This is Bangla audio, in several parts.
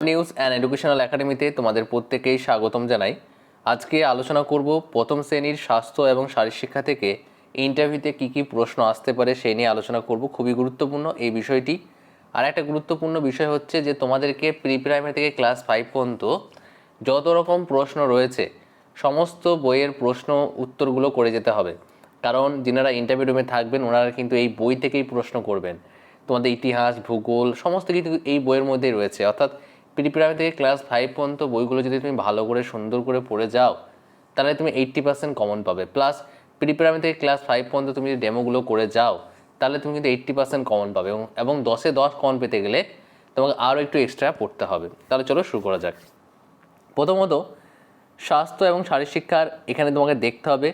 নিউজ অ্যান্ড এডুকেশনাল একাডেমিতে তোমাদের প্রত্যেকেই স্বাগতম জানাই। আজকে আলোচনা করব প্রথম শ্রেণির স্বাস্থ্য এবং শারীরশিক্ষা থেকে ইন্টারভিউতে কী কী প্রশ্ন আসতে পারে সেই নিয়ে আলোচনা করব। খুবই গুরুত্বপূর্ণ এই বিষয়টি। আর একটা গুরুত্বপূর্ণ বিষয় হচ্ছে যে তোমাদেরকে প্রি প্রাইমারি থেকে ক্লাস ফাইভ পর্যন্ত যত রকম প্রশ্ন রয়েছে, সমস্ত বইয়ের প্রশ্ন উত্তরগুলো করে যেতে হবে। কারণ যিনারা ইন্টারভিউ রুমে থাকবেন, ওনারা কিন্তু এই বই থেকেই প্রশ্ন করবেন। তোমাদের ইতিহাস, ভূগোল, সমস্ত কিছু এই বইয়ের মধ্যেই রয়েছে। অর্থাৎ প্রি প্রাইমারি থেকে ক্লাস ফাইভ পর্যন্ত বইগুলো যদি তুমি ভালো করে, সুন্দর করে পড়ে যাও, তাহলে তুমি এইট্টি পার্সেন্ট কমন পাবে। প্লাস প্রি প্রাইমারি থেকে ক্লাস ফাইভ পর্যন্ত তুমি যদি ডেমোগুলো করে যাও, তাহলে তুমি কিন্তু এইট্টি পার্সেন্ট কমন পাবে এবং এবং দশে দশ কমন পেতে গেলে তোমাকে আরও একটু এক্সট্রা পড়তে হবে। তাহলে চলো শুরু করা যাক। প্রথমত, স্বাস্থ্য এবং শারীরশিক্ষার এখানে তোমাকে দেখতে হবে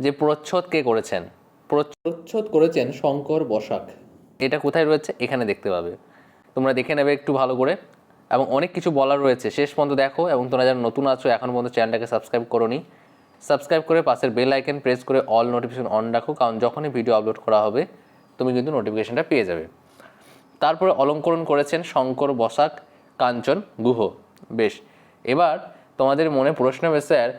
যে প্রচ্ছদ কে করেছেন। প্রচ্ছদ করেছেন শঙ্কর বসাক। এটা কোথায় রয়েছে? এখানে দেখতে পাবে। তোমরা দেখে নেবে একটু ভালো করে। এবং অনেক কিছু বলার রয়েছে। শেষ পর্যন্ত দেখো এবং তোমরা যারা নতুন আছো, এখন পর্যন্ত চ্যানেলটাকে সাবস্ক্রাইব করো নি সাবস্ক্রাইব করে পাশের বেল আইকন প্রেস করে অল নোটিফিকেশন অন রাখো, কারণ যখনই ভিডিও আপলোড করা হবে, তুমি কিন্তু নোটিফিকেশনটা পেয়ে যাবে। তারপরে অলঙ্করণ করেছেন শঙ্কর বসাক, কাঞ্চন, গুহ। বেশ, এবার তোমাদের মনে প্রশ্ন হবে, স্যার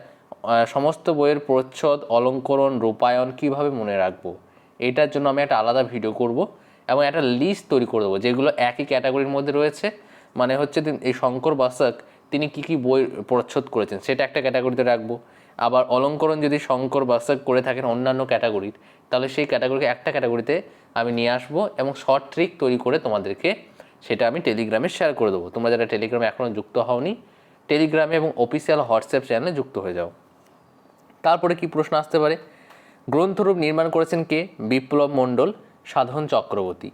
সমস্ত বইয়ের প্রচ্ছদ, অলঙ্করণ, রূপায়ণ কীভাবে মনে রাখব? এটার জন্য আমি একটা আলাদা ভিডিও করব এবং একটা লিস্ট তৈরি করে দেবো, যেগুলো একই ক্যাটাগরির মধ্যে রয়েছে। মানে হচ্ছে এই শঙ্কর বসাক, তিনি কি কি বই প্রচ্ছদ করেছেন, সেটা একটা ক্যাটাগরিতে রাখব। আবার অলঙ্করণ যদি শঙ্কর বাসাক করে থাকেন অন্যান্য ক্যাটাগরির, তাহলে সেই ক্যাটাগরিকে একটা ক্যাটাগরিতে আমি নিয়ে আসব এবং শর্ট ট্রিক তৈরি করে তোমাদেরকে সেটা আমি টেলিগ্রামে শেয়ার করে দেবো। তোমরা যারা টেলিগ্রামে এখনও যুক্ত হওনি, টেলিগ্রামে এবং অফিসিয়াল হোয়াটসঅ্যাপ চ্যানেলে যুক্ত হয়ে যাও। তারপরে কি প্রশ্ন আসতে পারে? গ্রন্থরূপ নির্মাণ করেছেন কে? বিপ্লব মণ্ডল, সাধন চক্রবর্তী।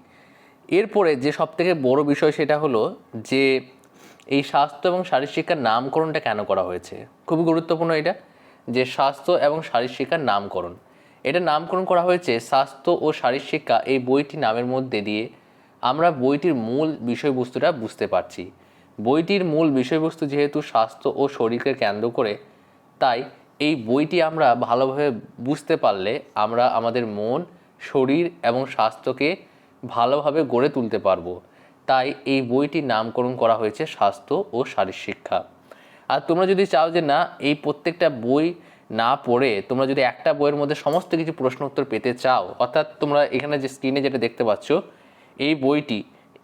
এরপরে যে সবথেকে বড় বিষয় সেটা হলো যে এই স্বাস্থ্য এবং শারীরশিক্ষার নামকরণটা কেন করা হয়েছে? খুবই গুরুত্বপূর্ণ এটা, যে স্বাস্থ্য এবং শারীরশিক্ষার নামকরণ। এটা নামকরণ করা হয়েছে স্বাস্থ্য ও শারীরশিক্ষা এই বইটি নামের মধ্যে দিয়ে আমরা বইটির মূল বিষয়বস্তুটা বুঝতে পারছি। বইটির মূল বিষয়বস্তু যেহেতু স্বাস্থ্য ও শরীরকে কেন্দ্র করে, তাই এই বইটি আমরা ভালোভাবে বুঝতে পারলে আমরা আমাদের মন, শরীর এবং স্বাস্থ্যকে ভালোভাবে গড়ে তুলতে পারব। তাই এই বইটির নামকরণ করা হয়েছে স্বাস্থ্য ও শারীরশিক্ষা আর তোমরা যদি চাও যে না, এই প্রত্যেকটা বই না পড়ে তোমরা যদি একটা বইয়ের মধ্যে সমস্ত কিছু প্রশ্ন উত্তর পেতে চাও, অর্থাৎ তোমরা এখানে যে স্ক্রিনে যেটা দেখতে পাচ্ছ, এই বইটি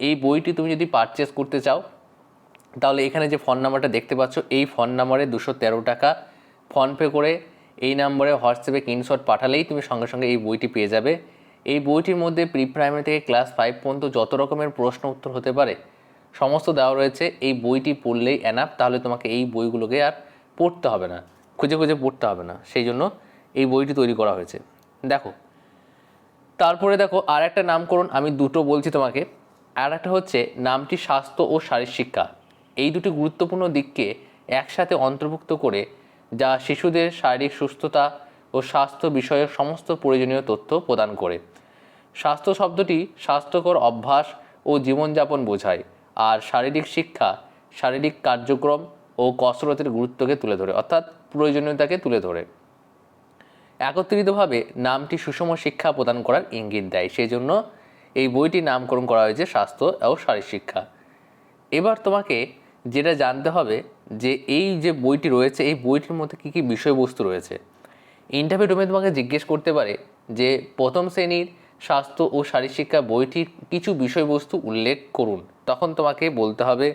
এই বইটি তুমি যদি পারচেস করতে চাও, তাহলে এখানে যে ফোন নাম্বারটা দেখতে পাচ্ছ, এই ফোন নাম্বারে দুশো তেরো টাকা ফোনপে করে এই নাম্বারে হোয়াটসঅ্যাপে স্ক্রিনশট পাঠালেই তুমি সঙ্গে সঙ্গে এই বইটি পেয়ে যাবে। এই বইটির মধ্যে প্রি প্রাইমারি থেকে ক্লাস ফাইভ পর্যন্ত যত রকমের প্রশ্ন উত্তর হতে পারে, সমস্ত দেওয়া রয়েছে। এই বইটি পড়লেই অ্যানাপ তাহলে তোমাকে এই বইগুলোকে আর পড়তে হবে না, খুঁজে খুঁজে পড়তে হবে না। সেই জন্য এই বইটি তৈরি করা হয়েছে। দেখো, তারপরে দেখো আর একটা নামকরণ আমি দুটো বলছি তোমাকে। আর একটা হচ্ছে নামটি স্বাস্থ্য ও শারীরশিক্ষা এই দুটি গুরুত্বপূর্ণ দিককে একসাথে অন্তর্ভুক্ত করে যা শিশুদের শারীরিক সুস্থতা ও স্বাস্থ্য বিষয়ক সমস্ত প্রয়োজনীয় তথ্য প্রদান করে। স্বাস্থ্য শব্দটি স্বাস্থ্যকর অভ্যাস ও জীবনযাপন বোঝায় আর শারীরিক শিক্ষা, শারীরিক কার্যক্রম ও কসরতের গুরুত্বকে তুলে ধরে, অর্থাৎ প্রয়োজনীয়তাকে তুলে ধরে। একত্রিতভাবে নামটি সুষম শিক্ষা প্রদান করার ইঙ্গিত দেয় সেই জন্য এই বইটির নামকরণ করা হয়েছে স্বাস্থ্য ও শারীরিক শিক্ষা। এবার তোমাকে যেটা জানতে হবে যে এই যে বইটি রয়েছে, এই বইটির মধ্যে কী কী বিষয়বস্তু রয়েছে। ইন্টারভিউ রুমে তোমাকে জিজ্ঞেস করতে পারে যে প্রথম শ্রেণির স্বাস্থ্য ও শারীরশিক্ষা বইটির কিছু বিষয়বস্তু উল্লেখ করুন। তখন তোমাকে বলতে হবে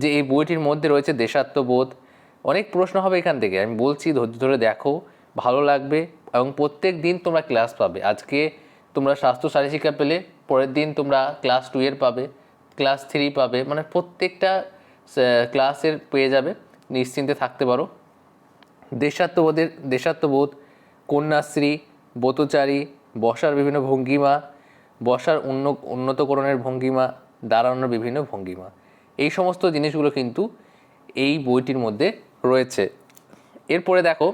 যে এই বইটির মধ্যে রয়েছে দেশাত্মবোধ। অনেক প্রশ্ন হবে এখান থেকে। আমি বলছি, ধৈর্য ধরে দেখো, ভালো লাগবে এবং প্রত্যেক দিন তোমরা ক্লাস পাবে। আজকে তোমরা স্বাস্থ্য, শারীরশিক্ষা পেলে, পরের দিন তোমরা ক্লাস টু এর পাবে, ক্লাস থ্রি পাবে। মানে প্রত্যেকটা ক্লাসের পেয়ে যাবে। নিশ্চিন্তে থাকতে পারো। দেশাত্মবোধের, দেশাত্মবোধ, কন্যাশ্রী, ব্রতচারী বসার বিভিন্ন ভঙ্গিমা, বসার উন্ন উন্নতকরণের ভঙ্গিমা, দাঁড়ানোর বিভিন্ন ভঙ্গিমা। এই সমস্ত জিনিসগুলো কিন্তু এই বইটির মধ্যে রয়েছে। এরপরে দেখো,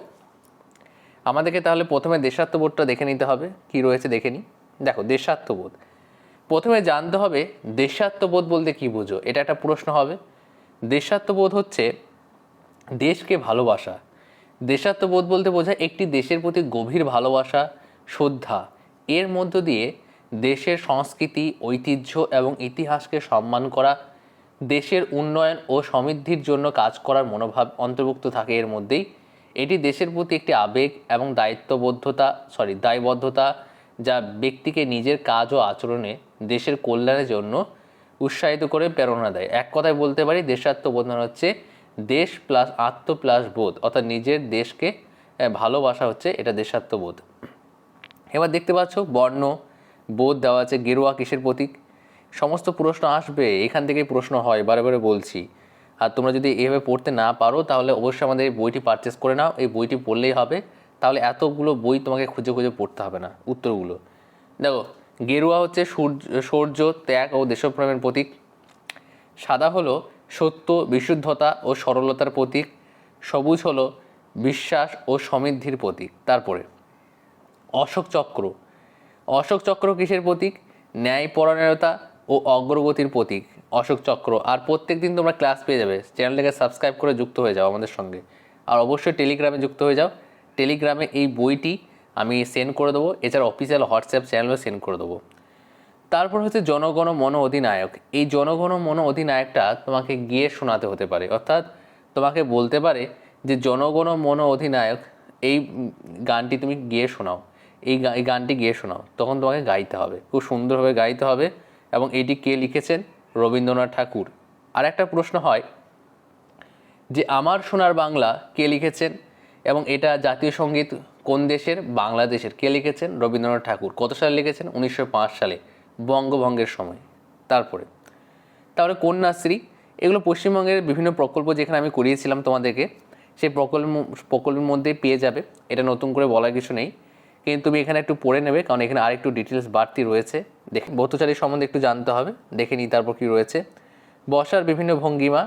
আমাদেরকে তাহলে প্রথমে দেশাত্মবোধটা দেখে নিতে হবে। কি রয়েছে দেখে নিই দেখো, দেশাত্মবোধ। প্রথমে জানতে হবে, দেশাত্মবোধ বলতে কি বুঝো? এটা একটা প্রশ্ন হবে। দেশাত্মবোধ হচ্ছে দেশকে ভালোবাসা। দেশাত্মবোধ বলতে বোঝায় একটি দেশের প্রতি গভীর ভালোবাসা শ্রদ্ধা। এর মধ্য দিয়ে দেশের সংস্কৃতি, ঐতিহ্য এবং ইতিহাসকে সম্মান করা, দেশের উন্নয়ন ও সমৃদ্ধির জন্য কাজ করার মনোভাব অন্তর্ভুক্ত থাকে এর মধ্যেই। এটি দেশের প্রতি একটি আবেগ এবং দায়িত্ববদ্ধতা সরি দায়বদ্ধতা যা ব্যক্তিকে নিজের কাজ ও আচরণে দেশের কল্যাণের জন্য উৎসাহিত করে প্রেরণা দেয়। এক কথায় বলতে পারি দেশাত্মবোধ মানে হচ্ছে দেশ প্লাস আত্ম প্লাস বোধ, অর্থাৎ নিজের দেশকে ভালোবাসা হচ্ছে এটা দেশাত্মবোধ। এবার দেখতে পাচ্ছ, বর্ণ, বোধ দেওয়া আছে, গেরুয়া কিসের প্রতীক? সমস্ত প্রশ্ন আসবে, এখান থেকেই প্রশ্ন হয়, বারে বারে বলছি। আর তোমরা যদি এভাবে পড়তে না পারো, তাহলে অবশ্যই আমাদের এই বইটি পারচেস করে নাও, এই বইটি পড়লেই হবে। তাহলে এতগুলো বই তোমাকে খুঁজে খুঁজে পড়তে হবে না, উত্তরগুলো। দেখো, গেরুয়া হচ্ছে সূর্য, সৌর্য, ত্যাগ ও দেশপ্রেমের প্রতীক। সাদা হলো সত্য, বিশুদ্ধতা ও সরলতার প্রতীক। সবুজ হলো বিশ্বাস ও সমৃদ্ধির প্রতীক, তারপরে। অশোক চক্র। অশোক চক্র কিসের প্রতীক? ন্যায়পরায়ণতা ও অগ্রগতির প্রতীক। অশোক চক্র। আর প্রত্যেক দিন তোমরা ক্লাস পেয়ে যাবে। চ্যানেলটাকে সাবস্ক্রাইব করে যুক্ত হয়ে যাও আমাদের সঙ্গে। আর অবশ্যই টেলিগ্রামে যুক্ত হয়ে যাও। টেলিগ্রামে এই বইটি আমি সেন্ড করে দেবো। এছাড়া অফিসিয়াল হোয়াটসঅ্যাপ চ্যানেলও সেন্ড করে দেবো। তারপর হচ্ছে জনগণ মন অধিনায়ক। এই জনগণ মন অধিনায়কটা তোমাকে গিয়ে শোনাতে হতে পারে। অর্থাৎ তোমাকে বলতে পারে যে, জনগণ মন অধিনায়ক, এই গানটি তুমি গিয়ে শোনাও। এই এই গানটি গিয়ে শোনাও। তখন তোমাকে গাইতে হবে। খুব সুন্দরভাবে গাইতে হবে এবং এটি কে লিখেছেন? রবীন্দ্রনাথ ঠাকুর। আর একটা প্রশ্ন হয় যে, আমার সোনার বাংলা কে লিখেছেন? এবং এটা জাতীয় সংগীত কোন দেশের? বাংলাদেশের। কে লিখেছেন? রবীন্দ্রনাথ ঠাকুর। কত সালে লিখেছেন? উনিশশো পাঁচ সালে। বঙ্গভঙ্গের সময়। তারপরে তারপরে কন্যাশ্রী। এগুলো পশ্চিমবঙ্গের বিভিন্ন প্রকল্প যেখানে আমি করিয়েছিলাম তোমাদেরকে, সেই প্রকল্প, প্রকল্পের মধ্যেই পেয়ে যাবে। এটা নতুন করে বলার কিছু নেই। কিন্তু তুমি এখানে একটু পড়ে নেবে, কারণ এখানে আরেকটু ডিটেলস বাড়তি রয়েছে। দেখে বৌদ্ধচারী সম্বন্ধে একটু জানতে হবে, দেখে নিই তারপর কী রয়েছে। বসার বিভিন্ন ভঙ্গিমা,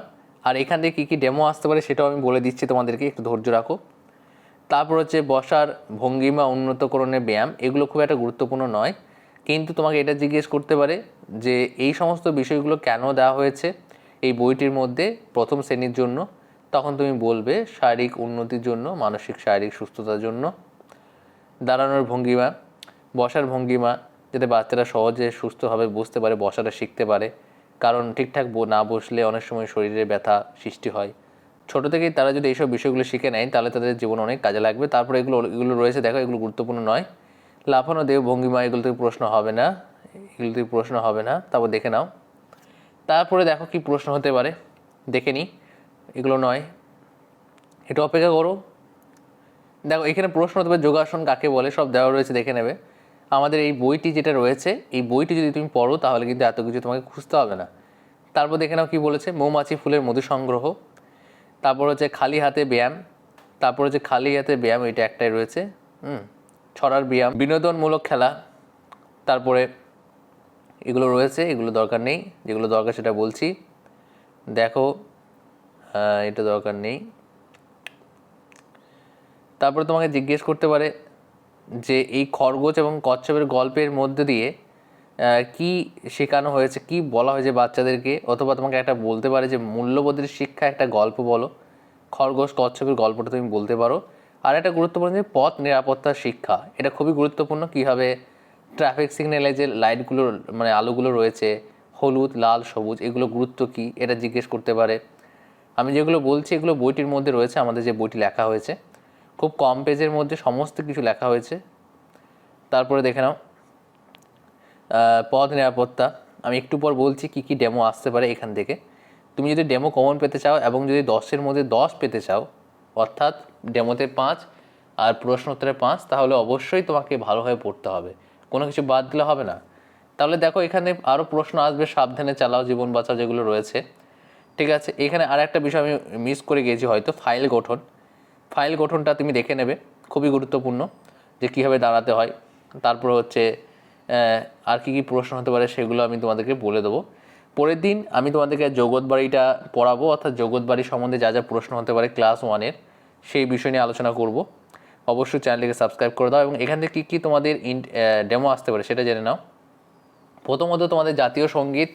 আর এখান থেকে কী কী ডেমো আসতে পারে সেটাও আমি বলে দিচ্ছি তোমাদেরকে, একটু ধৈর্য রাখো। তারপর হচ্ছে বসার ভঙ্গিমা, উন্নতকরণের ব্যায়াম, এগুলো খুব একটা গুরুত্বপূর্ণ নয়। কিন্তু তোমাকে এটা জিজ্ঞেস করতে পারে যে এই সমস্ত বিষয়গুলো কেন দেওয়া হয়েছে এই বইটির মধ্যে প্রথম শ্রেণির জন্য? তখন তুমি বলবে শারীরিক উন্নতির জন্য, মানসিক, শারীরিক সুস্থতার জন্য। দাঁড়ানোর ভঙ্গিমা, বসার ভঙ্গিমা, যাতে বাচ্চারা সহজে, সুস্থভাবে বসতে পারে, বসাটা শিখতে পারে। কারণ ঠিকঠাক না বসলে অনেক সময় শরীরে ব্যথা সৃষ্টি হয়। ছোটো থেকেই তারা যদি এইসব বিষয়গুলো শিখে নেয়, তাহলে তাদের জীবন অনেক কাজে লাগবে। তারপরে এগুলো এগুলো রয়েছে, দেখো, এগুলো গুরুত্বপূর্ণ নয়। লাফানো দেহ ভঙ্গিমা, এগুলো থেকে প্রশ্ন হবে না। এগুলো থেকে প্রশ্ন হবে না। তারপর দেখে নাও। তারপরে দেখো কি প্রশ্ন হতে পারে। দেখে নিই এগুলো নয়। একটু অপেক্ষা করো। দেখো, এখানে প্রশ্ন পারে যোগাসন কাকে বলে সব দেওয়া রয়েছে, দেখে নেবে। আমাদের এই বইটি যেটা রয়েছে, এই বইটি যদি তুমি পড়ো, তাহলে কিন্তু এত কিছু তোমাকে খুঁজতে হবে না। তারপর দেখে নাও কী বলেছে, মৌমাছি ফুলের মধু সংগ্রহ। তারপর হচ্ছে খালি হাতে ব্যায়াম। তারপর হচ্ছে খালি হাতে ব্যায়াম, এটা একটাই রয়েছে, হুম, ছড়ার ব্যায়াম। বিনোদনমূলক খেলা। তারপরে এগুলো রয়েছে, এগুলো দরকার নেই, যেগুলো দরকার সেটা বলছি। দেখো এটা দরকার নেই। তারপরে তোমাকে জিজ্ঞেস করতে পারে যে এই খরগোশ এবং কচ্ছপের গল্পের মধ্যে দিয়ে কি শেখানো হয়েছে, কি বলা হয়েছে বাচ্চাদেরকে? অথবা তোমাকে একটা বলতে পারে যে মূল্যবোধের শিক্ষা একটা গল্প বলো। খরগোশ, কচ্ছপের গল্পটা তুমি বলতে পারো। আর একটা গুরুত্বপূর্ণ যে পথ নিরাপত্তার শিক্ষা, এটা খুবই গুরুত্বপূর্ণ। কীভাবে ট্রাফিক সিগন্যালে যে লাইটগুলো মানে আলোগুলো রয়েছে, হলুদ, লাল, সবুজ, এগুলো গুরুত্ব কী? এটা জিজ্ঞেস করতে পারে। আমি যেগুলো বলছি, এগুলো বইটির মধ্যে রয়েছে, আমাদের যে বইটি লেখা হয়েছে। খুব কম পেজের মধ্যে সমস্ত কিছু লেখা হয়েছে। তারপরে দেখে নাও পথ নিরাপত্তা। আমি একটু পর বলছি কি কি ডেমো আসতে পারে এখান থেকে। তুমি যদি ডেমো কমন পেতে চাও এবং যদি দশের মধ্যে দশ পেতে চাও, অর্থাৎ ডেমোতে পাঁচ আর প্রশ্ন প্রশ্নোত্তরে পাঁচ, তাহলে অবশ্যই তোমাকে ভালোভাবে পড়তে হবে। কোনো কিছু বাদ দিলে হবে না। তাহলে দেখো এখানে আরও প্রশ্ন আসবে, সাবধানে চালাও, জীবন বাঁচাও যেগুলো রয়েছে। ঠিক আছে, এখানে আর একটা বিষয় আমি মিস করে গিয়েছি হয়তো ফাইল গঠন। ফাইল গঠনটা তুমি দেখে নেবে, খুবই গুরুত্বপূর্ণ, যে কীভাবে দাঁড়াতে হয়। তারপর হচ্ছে আর কী কী প্রশ্ন হতে পারে সেগুলো আমি তোমাদেরকে বলে দেবো। পরের দিন আমি তোমাদেরকে জগৎবাড়িটা পড়াবো, অর্থাৎ জগৎবাড়ি সম্বন্ধে যা যা প্রশ্ন হতে পারে ক্লাস ওয়ানের, সেই বিষয় নিয়ে আলোচনা করব। অবশ্যই চ্যানেলটিকে সাবস্ক্রাইব করে দাও এবং এখান থেকে কী কী তোমাদের ইন ডেমো আসতে পারে সেটা জেনে নাও। প্রথমত তোমাদের জাতীয় সংগীত,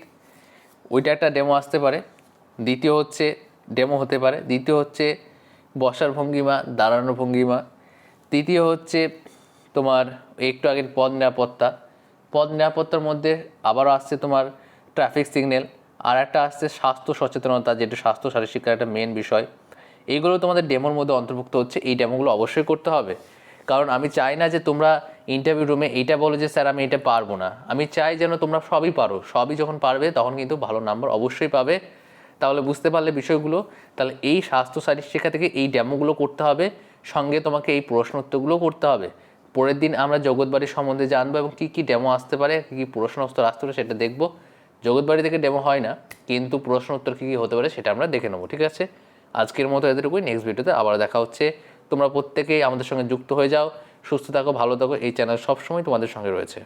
ওইটা একটা ডেমো আসতে পারে। দ্বিতীয় হচ্ছে, ডেমো হতে পারে। দ্বিতীয় হচ্ছে বসার ভঙ্গিমা, দাঁড়ানোর ভঙ্গিমা। তৃতীয় হচ্ছে তোমার একটু আগের পদ নিরাপত্তা। পদ নিরাপত্তার মধ্যে আবারও আসছে তোমার ট্রাফিক সিগন্যাল আর একটা আসছে স্বাস্থ্য সচেতনতা, যেটা স্বাস্থ্য শারীর শিক্ষার একটা মেন বিষয়। এইগুলো তোমাদের ডেমোর মধ্যে অন্তর্ভুক্ত হচ্ছে, এই ডেমোগুলো অবশ্যই করতে হবে। কারণ আমি চাই না যে তোমরা ইন্টারভিউ রুমে এইটা বলো যে, স্যার, আমি এটা পারব না। আমি চাই যেন তোমরা সবই পারো। সবই যখন পারবে, তখন কিন্তু ভালো নাম্বার অবশ্যই পাবে। তাহলে বুঝতে পারলে বিষয়গুলো, তাহলে এই স্বাস্থ্য শারীর শিক্ষা থেকে এই ডেমোগুলো করতে হবে, সঙ্গে তোমাকে এই প্রশ্ন উত্তরগুলো করতে হবে। পরের দিন আমরা জগৎবাড়ি সম্বন্ধে জানব এবং কী কী ডেমো আসতে পারে, কী কী প্রশ্ন উত্তর আসতে পারে সেটা দেখব। জগৎবাড়ি থেকে ডেমো হয় না, কিন্তু প্রশ্ন উত্তর কী কী হতে পারে সেটা আমরা দেখে নেব, ঠিক আছে? আজকের মতো এদেরটুকুই নেক্সট ভিডিওতে আবার দেখা হচ্ছে। তোমরা প্রত্যেকেই আমাদের সঙ্গে যুক্ত হয়ে যাও, সুস্থ থাকো, ভালো থাকো, এই চ্যানেল সবসময় তোমাদের সঙ্গে রয়েছে।